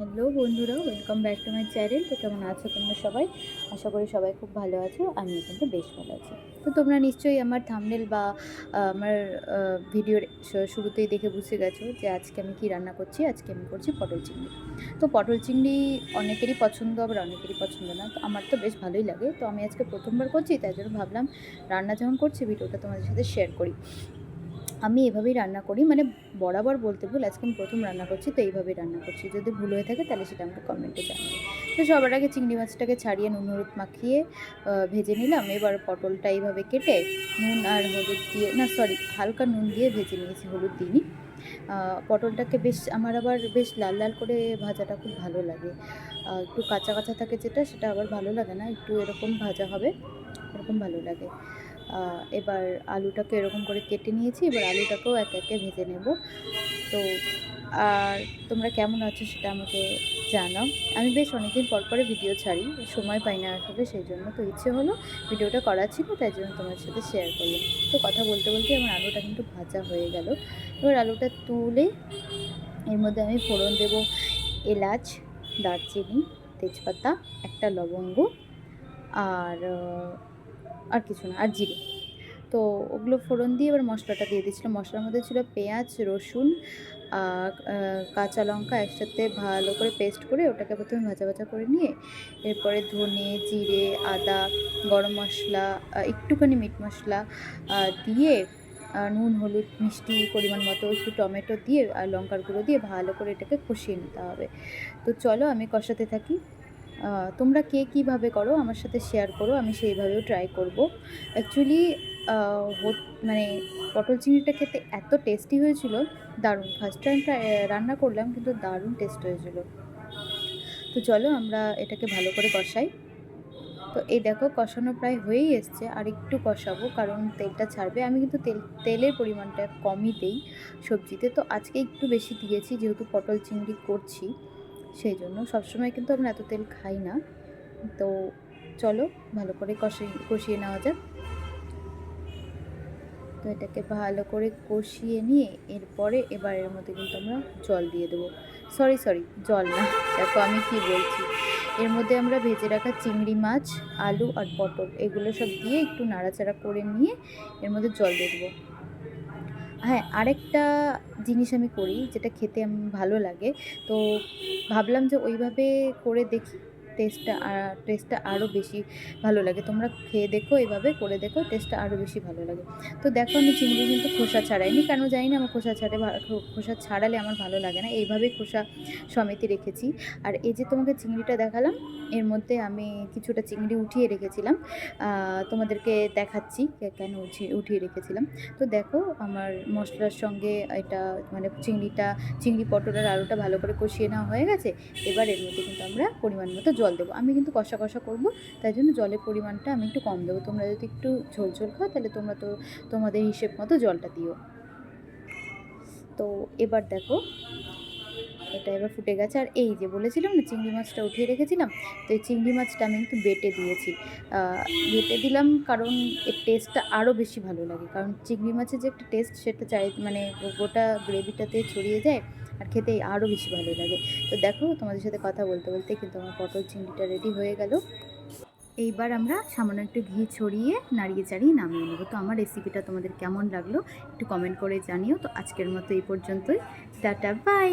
Hello বন্ধুরা welcome back to my channel তো কেমন আছো তোমরা সবাই? আশা করি সবাই খুব ভালো আছো, আমিও কিন্তু বেশ ভালো আছি। তো তোমরা নিশ্চয়ই আমার থামনেল বা আমার ভিডিওর শুরুতেই দেখে বুঝে গেছো যে আজকে আমি কি রান্না করছি, আজকে আমি করছি পটল চিংড়ি। তো পটল চিংড়ি অনেকেরই পছন্দ, আবার অনেকেরই পছন্দ না, তো আমার তো বেশ ভালোই লাগে। তো আমি আজকে প্রথমবার করছি, তাই জন্য ভাবলাম রান্না যখন করছি ভিডিওটা তোমাদের সাথে শেয়ার করি। আমি এভাবেই রান্না করি। মানে বরাবর বলতে ভুল আজকে আমি প্রথম রান্না করছি তো এইভাবেই রান্না করছি। যদি ভুল হয়ে থাকে তাহলে সেটা আমাকে কমেন্টে জানাবে তো সবার আগে চিংড়ি মাছটাকে ছাড়িয়ে নুন হলুদ মাখিয়ে ভেজে নিলাম। এবার পটলটা এইভাবে কেটে নুন আর হলুদ দিয়ে না সরি হালকা নুন দিয়ে ভেজে নিয়েছি হলুদ আহ, পটলটাকে বেশ আমার আবার বেশ লাল লাল করে ভাজাটা খুব ভালো লাগে। একটু কাঁচা কাঁচা থাকে যেটা সেটা আবার ভালো লাগে না একটু এরকম ভাজা হবে এরকম ভালো লাগে। এবার আলুটাকে এরকম করে কেটে নিয়েছি, এবার আলুটাকেও একে একে ভেজে নেব। তো, আর তোমরা কেমন আছো সেটা আমাকে জানাও। আমি বেশ অনেকদিন পর পরে ভিডিও ছাড়ি, সময় পাই না আসলে, সেই জন্য তো ইচ্ছে হলো ভিডিওটা করা ছিল, তাই জন্য তোমার সাথে শেয়ার করলাম। তো কথা বলতে বলতে আমার আলুটা কিন্তু ভাজা হয়ে গেল। এবার আলুটা তুলে, এর মধ্যে আমি ফোড়ন দেব এলাচ, দারচিনি, তেজপাতা, একটা লবঙ্গ, আর আর কিছু না, আর জিরে। তো ওগুলো ফোড়ন দিয়ে এবার মশলাটা দিয়ে দিয়েছিলাম মশলার মধ্যে ছিল পেঁয়াজ, রসুন কাঁচা লঙ্কা একসাথে ভালো করে পেস্ট করে ওটাকে প্রথমে ভাজা ভাজা করে নিয়ে এরপরে ধনে, জিরে, আদা, গরম মশলা একটুখানি মিট মশলা দিয়ে নুন, হলুদ মিষ্টি পরিমাণ মতো একটু টমেটো দিয়ে আর লঙ্কার গুঁড়ো দিয়ে ভালো করে এটাকে কষিয়ে নিতে হবে। তো চলো আমি কষাতে থাকি। তোমরা কে কীভাবে করো, আমার সাথে শেয়ার করো, আমি সেইভাবেও ট্রাই করব। অ্যাকচুয়ালি মানে পটল চিংড়িটা খেতে এত টেস্টি হয়েছিল, দারুণ। ফার্স্ট টাইম রান্না করলাম, কিন্তু দারুণ টেস্ট হয়েছিল। তো চলো আমরা এটাকে ভালো করে কষাই। তো এই দেখো, কষানো প্রায় হয়েই এসছে, আর একটু কষাবো, কারণ তেলটা ছাড়বে। আমি কিন্তু তেল, তেলের পরিমাণটা কমই দিই সবজিতে। তো আজকে একটু বেশি দিয়েছি, যেহেতু পটল চিংড়ি করছি। সেই জন্য সবসময় কিন্তু আমরা এত তেল খাই না। তো চলো, ভালো করে কষিয়ে কষিয়ে নেওয়া যাক। তো এটাকে ভালো করে কষিয়ে নিয়ে এরপরে এবার এর মধ্যে কিন্তু আমরা জল দিয়ে দেবো। সরি সরি, জল না, দেখো আমি কি বলছি। এর মধ্যে আমরা ভেজে রাখা চিংড়ি মাছ, আলু আর পটল এগুলো সব দিয়ে একটু নাড়াচাড়া করে নিয়ে এর মধ্যে জল দিয়ে দেবো। হ্যাঁ আরেকটা জিনিস আমি করি যেটা খেতে ভালো লাগে। তো ভাবলাম যে ওইভাবে করে দেখি। টেস্টটা টেস্টটা আরও বেশি ভালো লাগে। তোমরা খেয়ে দেখো, এভাবে করে দেখো টেস্টটা আরও বেশি ভালো লাগে। তো দেখো, আমি চিংড়ি কিন্তু খোসা ছাড়াইনি। কেন জানি না, আমার খোসা ছাড়ে খোসা ছাড়ালে আমার ভালো লাগে না। এইভাবেই খোসা সমেতে রেখেছি। আর এই যে তোমাকে চিংড়িটা দেখালাম, এর মধ্যে আমি কিছুটা চিংড়ি উঠিয়ে রেখেছিলাম। তোমাদেরকে দেখাচ্ছি কেন উঠিয়ে উঠিয়ে রেখেছিলাম। তো দেখো, আমার মশলার সঙ্গে এটা মানে চিংড়িটা, চিংড়ি পটলের আলুটা ভালো করে কষিয়ে নেওয়া হয়ে গেছে। এবার এর মধ্যে কিন্তু আমরা পরিমাণ মতো জল দেবো। আমি কিন্তু কষা কষা করব, তাই জন্য জলের পরিমাণটা আমি একটু কম দেবো। তোমরা যদি একটু ঝোল ঝোল খাও, তাহলে তোমরা তো তোমাদের হিসেব মতো জলটা দিও। তো এবার দেখো এটা এবার ফুটে গেছে। আর এই যে বলেছিলাম না, চিংড়ি মাছটা উঠিয়ে রেখেছিলাম, তো এই চিংড়ি মাছটা আমি কিন্তু বেটে দিয়েছি। বেটে দিলাম কারণ এর টেস্টটা আরও বেশি ভালো লাগে। কারণ চিংড়ি মাছের যে একটা টেস্ট, সেটা চাই মানে গোটা গ্রেভিটাতে ছড়িয়ে যায় আর খেতে আরও বেশি ভালো লাগে। তো দেখো তোমাদের সাথে কথা বলতে বলতে কিন্তু আমার পটল চিংড়িটা রেডি হয়ে গেল। এইবার আমরা সামান্য একটু ঘি ছড়িয়ে নাড়িয়ে চাড়িয়ে নামিয়ে নেব। তো আমার রেসিপিটা তোমাদের কেমন লাগল একটু কমেন্ট করে জানিও। তো আজকের মতো এই পর্যন্তই। Tata bye